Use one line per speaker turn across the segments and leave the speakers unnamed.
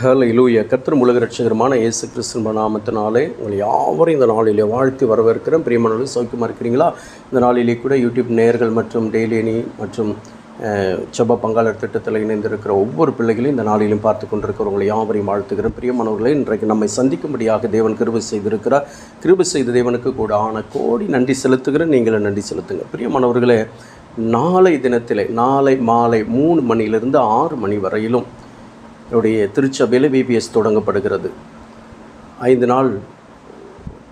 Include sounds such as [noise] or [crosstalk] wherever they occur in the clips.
Hello இலூய கத்திர உலக ரட்சகரமான இயேசு கிறிஸ்துவ நாமத்தினாலே உங்களை யாவரும் இந்த நாளிலே வாழ்த்து வரவேற்கிறேன். பிரியமானவர்கள் சௌக்கியமாக இருக்கிறீங்களா? இந்த நாளிலே கூட யூடியூப் நேயர்கள் மற்றும் டெய்லியனி மற்றும் செப பங்காளர் திட்டத்தில் இணைந்திருக்கிற ஒவ்வொரு பிள்ளைகளையும் இந்த நாளிலும் பார்த்து கொண்டிருக்கிறவங்களை யாவரையும் வாழ்த்துகிறேன். பிரியமானவர்களை இன்றைக்கு நம்மை சந்திக்கும்படியாக தேவன் கிருபை செய்திருக்கிறார். கிருபை செய்த தேவனுக்கு கூட ஆன கோடி நன்றி செலுத்துகிறேன். நீங்களும் நன்றி செலுத்துங்க. பிரியமானவர்களே நாளை தினத்திலே நாளை மாலை மூணு மணியிலிருந்து ஆறு மணி வரையிலும் என்னுடைய திருச்சபையில் விபிஎஸ் தொடங்கப்படுகிறது. ஐந்து நாள்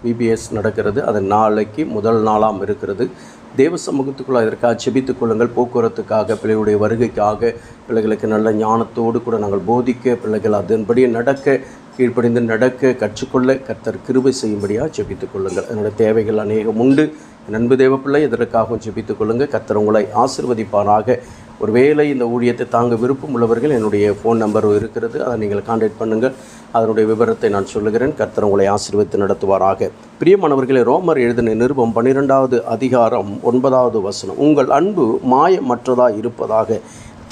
விபிஎஸ் நடக்கிறது. அது நாளைக்கு முதல் நாளாம் இருக்கிறது. தேவ சமூகத்துக்குள்ள இதற்காக செபித்துக் கொள்ளுங்கள். போக்குவரத்துக்காக பிள்ளைகளுடைய வருகைக்காக பிள்ளைகளுக்கு நல்ல ஞானத்தோடு கூட நாங்கள் போதிக்க பிள்ளைகள் அதன்படி நடக்க கீழ்ப்படிந்து நடக்க கற்றுக்கொள்ள கர்த்தர் கிருபை செய்யும்படியாக ஜெபித்துக் கொள்ளுங்கள். என்னுடைய தேவைகள் அநேகம் உண்டு. நண்பு தேவப்பிள்ளை இதற்காகவும் ஜெபித்துக் கொள்ளுங்கள். கர்த்தர் உங்களை ஆசிர்வதிப்பாராக. ஒருவேளை இந்த ஊழியத்தை தாங்க விருப்பம் உள்ளவர்கள் என்னுடைய ஃபோன் நம்பர் இருக்கிறது அதை நீங்கள் காண்டாக்ட் பண்ணுங்கள். அதனுடைய விவரத்தை நான் சொல்லுகிறேன். கர்த்தர் உங்களை ஆசீர்வித்து நடத்துவாராக. பிரியமானவர்களே ரோமர் எழுதின நிருபம் பன்னிரெண்டாவது அதிகாரம் ஒன்பதாவது வசனம். உங்கள் அன்பு மாயமற்றதாக இருப்பதாக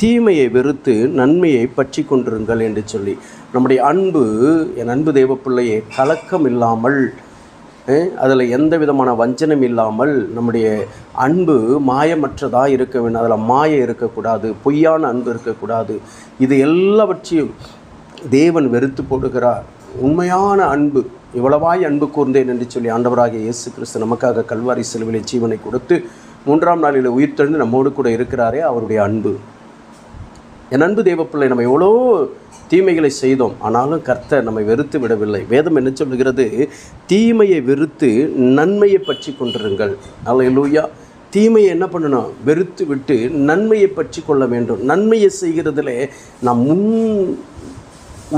தீமையை வெறுத்து நன்மையை பற்றி கொண்டிருங்கள் என்று சொல்லி. நம்முடைய அன்பு என் அன்பு தேவப்பிள்ளையே கலக்கம் இல்லாமல் அதில் எந்த விதமான வஞ்சனம் இல்லாமல் நம்முடைய அன்பு மாயமற்றதாக இருக்க வேண்டும். அதில் மாய இருக்கக்கூடாது பொய்யான அன்பு இருக்கக்கூடாது. இது எல்லாவற்றையும் தேவன் வெறுத்து போடுகிறார். உண்மையான அன்பு இவ்வளவாய் அன்பு கூர்ந்தேன் என்று சொல்லி ஆண்டவராகிய இயேசு கிறிஸ்து நமக்காக கல்வாரி சிலுவிலை ஜீவனை கொடுத்து மூன்றாம் நாளில் உயிர்த்தெழுந்து நம்மோடு கூட இருக்கிறாரே அவருடைய அன்பு. என் அன்பு தேவப்பிள்ளை நம்ம எவ்வளோ தீமைகளை செய்தோம். ஆனாலும் கர்த்தர் நம்மை வெறுத்து விடவில்லை. வேதம் என்ன சொல்லுகிறது தீமையை வெறுத்து நன்மையை பற்றி கொண்டிருங்கள். அல்ல லூயா தீமையை என்ன பண்ணணும்? வெறுத்து விட்டு நன்மையை பற்றி கொள்ள வேண்டும். நன்மையை செய்கிறதுலே நாம் முன்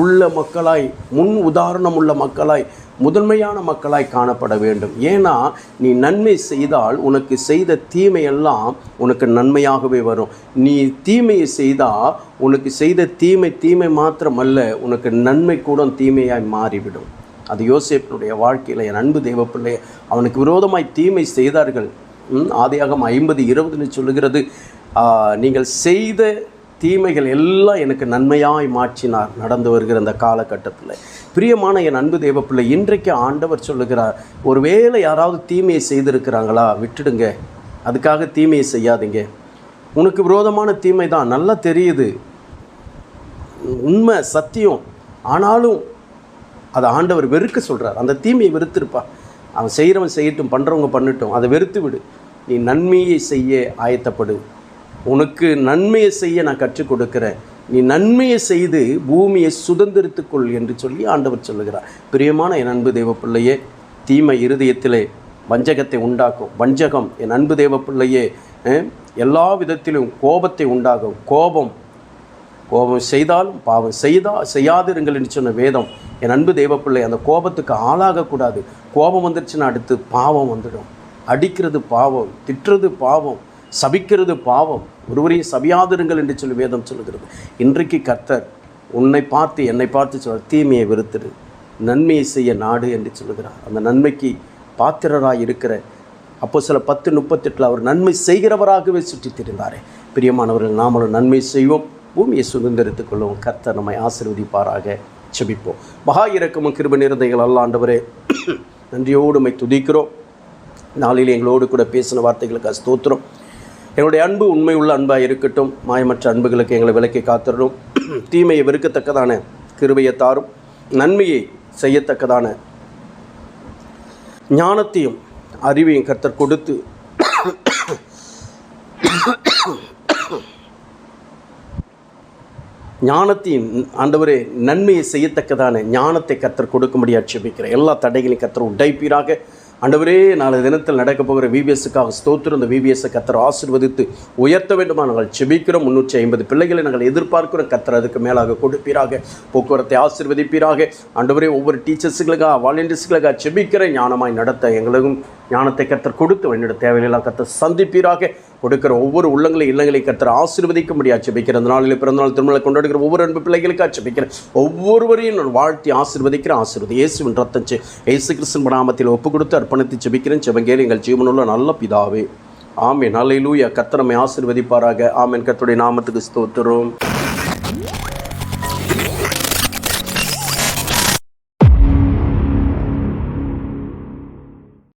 உள்ள மக்களாய் முன் உதாரணம் உள்ள மக்களாய் முதன்மையான மக்களாய் காணப்பட வேண்டும். ஏன்னா நீ நன்மை செய்தால் உனக்கு செய்த தீமையெல்லாம் உனக்கு நன்மையாகவே வரும். நீ தீமையை செய்தால் உனக்கு செய்த தீமை தீமை மாத்திரமல்ல உனக்கு நன்மை கூட தீமையாய் மாறிவிடும். அது யோசேப்பினுடைய வாழ்க்கையில் என் அன்பு தெய்வ அவனுக்கு விரோதமாய் தீமை செய்தார்கள். ம், ஐம்பது இருபதுன்னு சொல்லுகிறது. நீங்கள் செய்த தீமைகள் எல்லாம் எனக்கு நன்மையாய் மாற்றினார் நடந்து வருகிற அந்த காலகட்டத்தில். பிரியமான என் அன்பு தேவப்பிள்ளை இன்றைக்கு ஆண்டவர் சொல்லுகிறார் ஒருவேளை யாராவது தீமையை செய்திருக்கிறாங்களா விட்டுடுங்க. அதுக்காக தீமையை செய்யாதீங்க. உனக்கு விரோதமான தீமை தான் நல்லா தெரியுது. உண்மை சத்தியம். ஆனாலும் அதை ஆண்டவர் வெறுக்க சொல்கிறார் அந்த தீமையை வெறுத்திருப்பா. அவன் செய்கிறவன் செய்யட்டும் பண்ணுறவங்க பண்ணட்டும் அதை வெறுத்து விடு. நீ நன்மையை செய்ய ஆயத்தப்படு. உனக்கு நன்மையை செய்ய நான் கற்றுக் கொடுக்கிறேன். நீ நன்மையை செய்து பூமியை சுதந்திரித்துக்கொள் என்று சொல்லி ஆண்டவர் சொல்லுகிறார். பிரியமான என் அன்பு தேவ பிள்ளையே தீமை இருதயத்திலே வஞ்சகத்தை உண்டாக்கும். வஞ்சகம் என் அன்பு தேவ பிள்ளையே எல்லா விதத்திலும் கோபத்தை உண்டாகும். கோபம் கோபம் செய்தாலும் பாவம் செய்தா செய்யாதிருங்கள் என்று சொன்ன வேதம். என் அன்பு தேவப்பிள்ளை அந்த கோபத்துக்கு ஆளாகக்கூடாது. கோபம் வந்துருச்சுன்னா அடுத்து பாவம் வந்துடும். அடிக்கிறது பாவம் திட்டுறது பாவம். சபிக்கிறது பாவம். ஒருவரையும் சபியாதிருங்கள் என்று சொல்லி வேதம் சொல்கிறது இன்றைக்கு கர்த்தர் உன்னை பார்த்து என்னை பார்த்து சொல்ல தீமையை வெறுத்துடு. நன்மையை செய்ய நாடு என்று சொல்கிறார் அந்த நன்மைக்கு பாத்திரராக இருக்கிற அப்போ சில பத்து முப்பத்தெட்டில் அவர் நன்மை செய்கிறவராகவே சுற்றித் திரிந்தாரே பிரியமானவர்கள் நாமளும் நன்மை செய்வோம். பூமியை சுதந்திரித்துக் கொள்வோம். கர்த்தர் நம்மை ஆசீர்வதிப்பாராக. செபிப்போம் மகா இறக்கமும் கிருப நிறந்தைகள் அல்லாண்டவரே நன்றியோடு துதிக்கிறோம். நாளில் எங்களோடு கூட பேசின வார்த்தைகளுக்கு ஸ்தோத்திரம். என்னுடைய அன்பு உண்மையுள்ள அன்பாக இருக்கட்டும். மாயமற்ற அன்புகளுக்கு எங்களை விலக்கி காத்திடணும் [clears throat] தீமையை வெறுக்கத்தக்கதான கிருபையை தாரும். நன்மையை செய்யத்தக்கதான ஞானத்தையும் அறிவையும் கர்த்தர் கொடுத்து [clears throat] ஞானத்தையும் ஆண்டவரே நன்மையை செய்யத்தக்கதான ஞானத்தை கர்த்தர் கொடுக்கும்படியாக செபிக்கிறேன் எல்லா தடைகளையும் கத்தர் உடைப்பீராக. ஆண்டவரே நாளை தினத்தில் நடக்க போகிற விபிஎஸ்க்காக ஸ்தோத்திரம். இந்த விபிஎஸ்ஸை கத்தரை ஆசீர்வதித்து உயர்த்த வேண்டுமா. நாங்கள் செபிக்கிறோம். முன்னூற்றி ஐம்பது பிள்ளைகளை நாங்கள் எதிர்பார்க்கிறோம். கத்தர் அதுக்கு மேலாக கொடுப்பீராக. போக்குவரத்தை ஆசீர்வதிப்பீராக. ஆண்டவரே ஒவ்வொரு டீச்சர்ஸுகளுக்காக வாலண்டியர்ஸுகளுக்காக செபிக்கிற ஞானமாய் நடத்த எங்களுக்கும் ஞானத்தை கத்தர் கொடுத்து என்னோட தேவையெல்லாம் கத்தர் சந்திப்பீராக. கொடுக்கிற ஒவ்வொரு உள்ளங்களை இல்லங்களை கத்தர் ஆசீர்வதிக்க முடியாது செபிக்கிற அந்த நாளில் பிறந்தநாள் திருமணம் கொண்டாடுகிற ஒவ்வொரு அன்பு பிள்ளைகளுக்காக செபிக்கிறேன் ஒவ்வொருவரையும் நான் வாழ்த்தி ஆசீர்வதிக்கிற ஆசீர்வதி இயேசுவின் ரத்தம் இயேசு கிறிஸ்துவின் நாமத்தில் ஒப்பு கொடுத்து அர்ப்பணித்து செபிக்கிறேன் செபங்கேல் எங்கள் ஜீவனுள்ள நல்ல பிதாவே. ஆமென். நல்ல லூயா கத்தனமை ஆசீர்வதிப்பாராக. ஆமேன். கத்துடைய நாமத்துக்கு ஸ்தோத்திரம்.